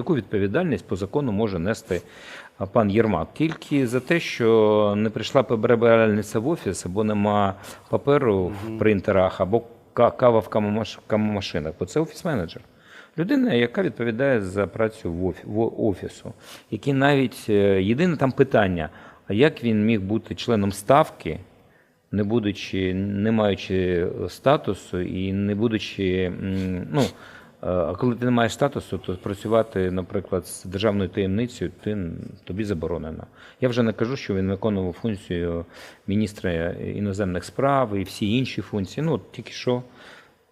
Яку відповідальність по закону може нести пан Єрмак? Тільки за те, що не прийшла прибиральниця в офіс, або нема паперу в принтерах, або кава в камомашинах, бо це офіс-менеджер. Людина, яка відповідає за працю в офі- в офісу, який навіть е, єдине там питання: а як він міг бути членом ставки, не будучи, не маючи статусу і не будучи, ну, а коли ти не маєш статусу, то працювати, наприклад, з державною таємницею ти, тобі заборонено. Я вже не кажу, що він виконував функцію міністра іноземних справ і всі інші функції. Ну, от тільки що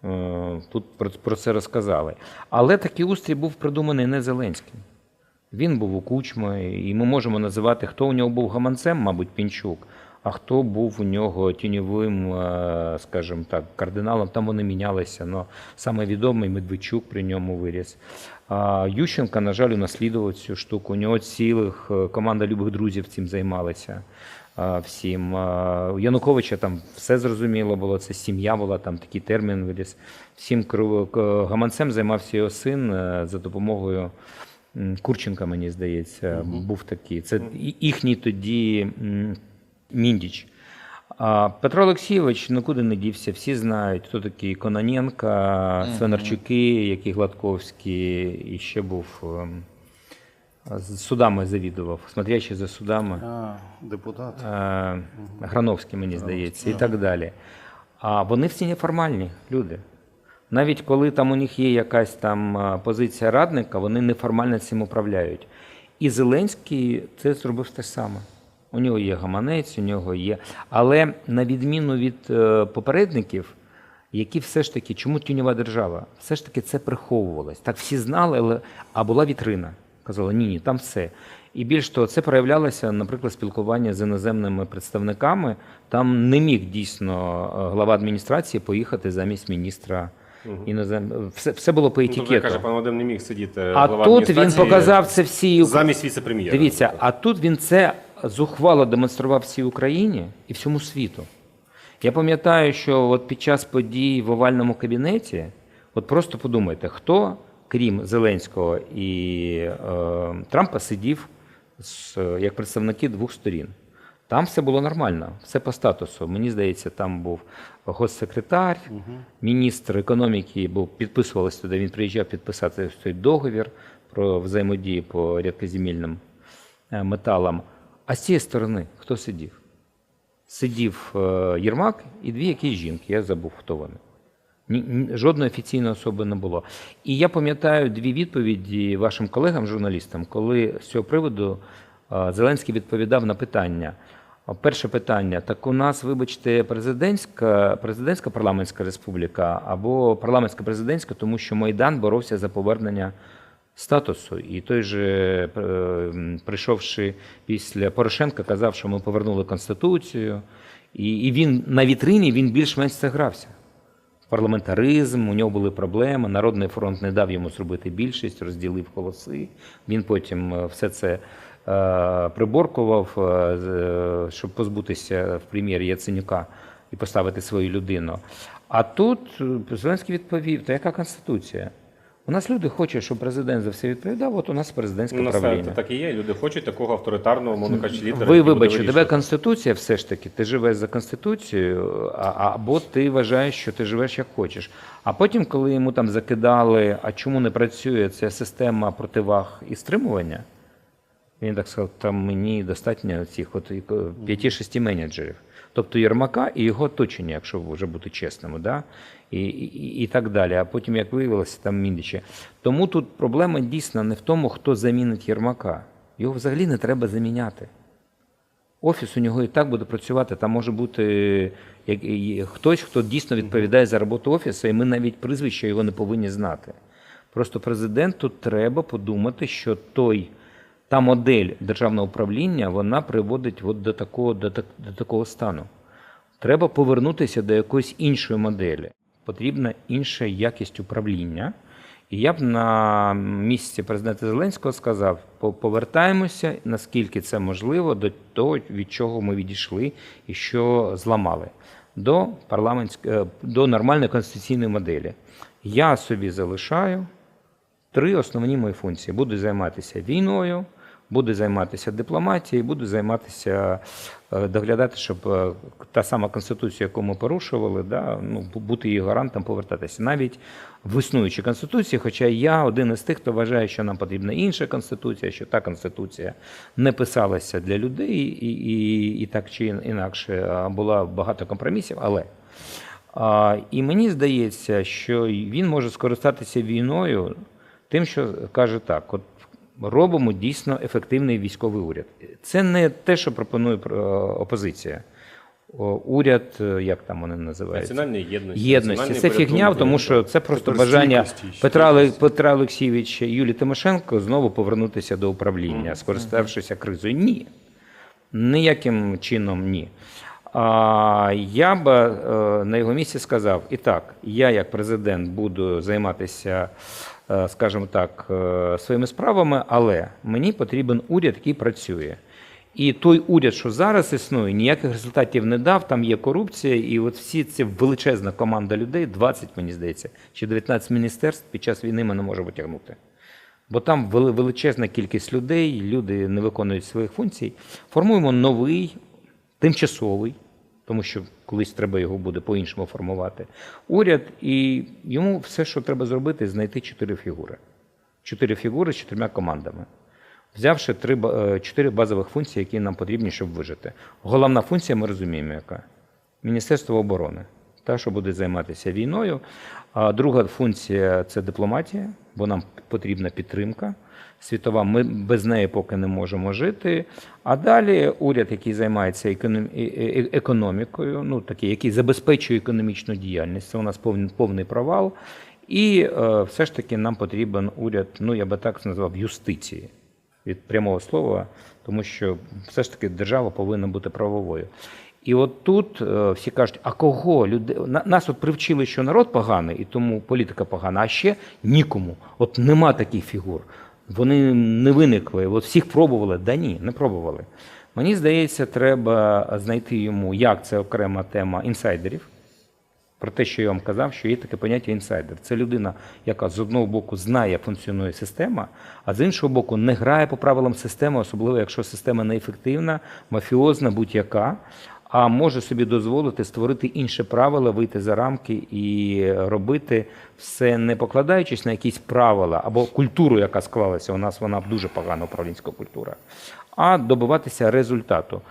е, тут про, це розказали. Але такий устрій був придуманий не Зеленським. Він був у Кучма, і ми можемо називати, хто у нього був гаманцем, мабуть, Пінчук, а хто був у нього тіньовим, е, скажімо так, кардиналом. Там вони мінялися. Но саме відомий Медведчук при ньому виріс. А Ющенка, на жаль, унаслідував цю штуку. У нього цілих е, команда любих друзів цим займалася. е, Всім у Януковича там все зрозуміло було. Це сім'я була, там такий термін виріс. Всім гаманцем займався його син за допомогою Курченка, мені здається, був такий. Це їхній тоді Міндіч. Петро Олексійович нікуди не дівся, всі знають, хто такий Кононенко, Свинарчуки, який Гладковський, і ще був ем, з судами завідував, смотрячи за судами. А, депутат. Е, Грановський, мені здається, і так далі. А вони всі неформальні люди. Навіть коли там у них є якась там е, позиція радника, вони неформально цим управляють. І Зеленський це зробив те саме. У нього є гаманець, у нього є. Але на відміну від е, попередників, які все ж таки, чому тюньова держава? Все ж таки це приховувалось. Так всі знали, але а була вітрина. Казали, ні, ні, там все. І більш того, це проявлялося, наприклад, спілкування з іноземними представниками. Там не міг дійсно е, глава адміністрації поїхати замість міністра інозем... Все, все було по Ну, тобто, каже, пан Вадим не міг сидіти А глава тут він показав це всій замість віце-прем'єра. Дивіться, а тут він це зухвало демонстрував всій Україні і всьому світу. Я пам'ятаю, що от під час подій в овальному кабінеті, от просто подумайте, хто, крім Зеленського і е, Трампа, сидів з, як представники двох сторін. Там все було нормально, все по статусу. Мені здається, там був госсекретар, міністр економіки був підписувалися туди. Він приїжджав підписати цей договір про взаємодію по рідкоземельним е, металам. А з цієї сторони хто сидів? Сидів е, Єрмак і дві якісь жінки. Я забув, хто вони. Жодної офіційної особи не було. І я пам'ятаю дві відповіді вашим колегам, журналістам, коли з цього приводу е, Зеленський відповідав на питання. Перше питання: так у нас, вибачте, президентська, президентська парламентська республіка або парламентська президентська, тому що Майдан боровся за повернення статусу. І той же, е, прийшовши після Порошенка, казав, що ми повернули Конституцію. І, він на вітрині він більш-менш це грався парламентаризм, у нього були проблеми. Народний фронт не дав йому зробити більшість, розділив голоси. Він потім е, все це е, приборкував, щоб позбутися в прем'єрі Яценюка і поставити свою людину. А тут Зеленський відповів: та яка конституція? У нас люди хочуть, щоб президент за все відповідав. От у нас президентське У нас правління. це так і є. Люди хочуть такого авторитарного, мовно кажучи, лідера. Ви вибачте, тебе конституція все ж таки, ти живеш за конституцією, або ти вважаєш, що ти живеш як хочеш. А потім, коли йому там закидали, а чому не працює ця система противаг і стримування, він так сказав, там мені достатньо цих от і- п'яти-шести менеджерів. Тобто Єрмака і його оточення, якщо вже бути чесними, да? І, і, і так далі. А потім, як виявилося, там Міндічі. Тому тут проблема дійсно не в тому, хто замінить Єрмака. Його взагалі не треба заміняти. Офіс у нього і так буде працювати. Там може бути як, і- хтось, хто дійсно відповідає за роботу офісу, і ми навіть прізвище його не повинні знати. Просто президенту треба подумати, що той, та модель державного управління вона приводить от до, такого, до, до такого стану. Треба повернутися до якоїсь іншої моделі. Потрібна інша якість управління. І я б на місці президента Зеленського сказав: повертаємося, наскільки це можливо, до того, від чого ми відійшли і що зламали, до, парламентськ- е, до нормальної конституційної моделі. Я собі залишаю три основні мої функції: буду займатися війною, буду займатися дипломатією, буду займатися е, доглядати, щоб е, та сама конституція, яку ми порушували, да, ну, бути її гарантом, повертатися навіть в існуючій конституції. Хоча я один із тих, хто вважає, що нам потрібна інша конституція, що та конституція не писалася для людей, і, і, і так чи інакше була багато компромісів, але. А, і мені здається, що він може скористатися війною тим, що каже так: от робимо дійсно ефективний військовий уряд. Це не те, що пропонує е, опозиція. Уряд, е, як там вони називаються? Національної єдності. Єдності. Це фігня, тому що це просто про бажання Петра, Петра Олексійовича Юлії Тимошенко знову повернутися до управління, скориставшися кризою. Ні. Ніяким чином ні. А я б е, на його місці сказав: і так, я як президент буду займатися, е, скажімо так, е, своїми справами, але мені потрібен уряд, який працює. І той уряд, що зараз існує, ніяких результатів не дав. Там є корупція, і от всі ці величезна команда людей, 20, мені здається, чи 19 міністерств під час війни ми не можемо витягнути. Бо там величезна кількість людей, люди не виконують своїх функцій. Формуємо новий, тимчасовий, тому що колись треба його буде по-іншому формувати. Уряд, і йому все, що треба зробити, знайти чотири фігури. Чотири фігури з чотирма командами. Взявши три, е, чотири базових функції, які нам потрібні, щоб вижити. Головна функція, ми розуміємо, яка Міністерство оборони, та, що буде займатися війною. А друга функція це дипломатія, бо нам потрібна підтримка світова. Ми без неї поки не можемо жити. А далі уряд, який займається економ- е- е- економікою, ну такий, який забезпечує економічну діяльність. Це у нас повний, повний провал. І е, все ж таки нам потрібен уряд, ну я би так назвав, юстиції від прямого слова, тому що все ж таки держава повинна бути правовою. І от тут е, всі кажуть, а кого люди на- нас от привчили, що народ поганий, і тому політика погана, а ще нікому. От нема таких фігур. Вони не виникли. От всіх пробували. Да ні, не пробували. Мені здається, треба знайти йому, як це окрема тема інсайдерів. Про те, що я вам казав, що є таке поняття інсайдер. Це людина, яка з одного боку знає, як функціонує система, а з іншого боку, не грає по правилам системи, особливо якщо система неефективна, мафіозна, будь-яка, а може собі дозволити створити інше правила, вийти за рамки і робити все не покладаючись на якісь правила або культуру, яка склалася. У нас вона дуже погана управлінська культура, а добиватися результату.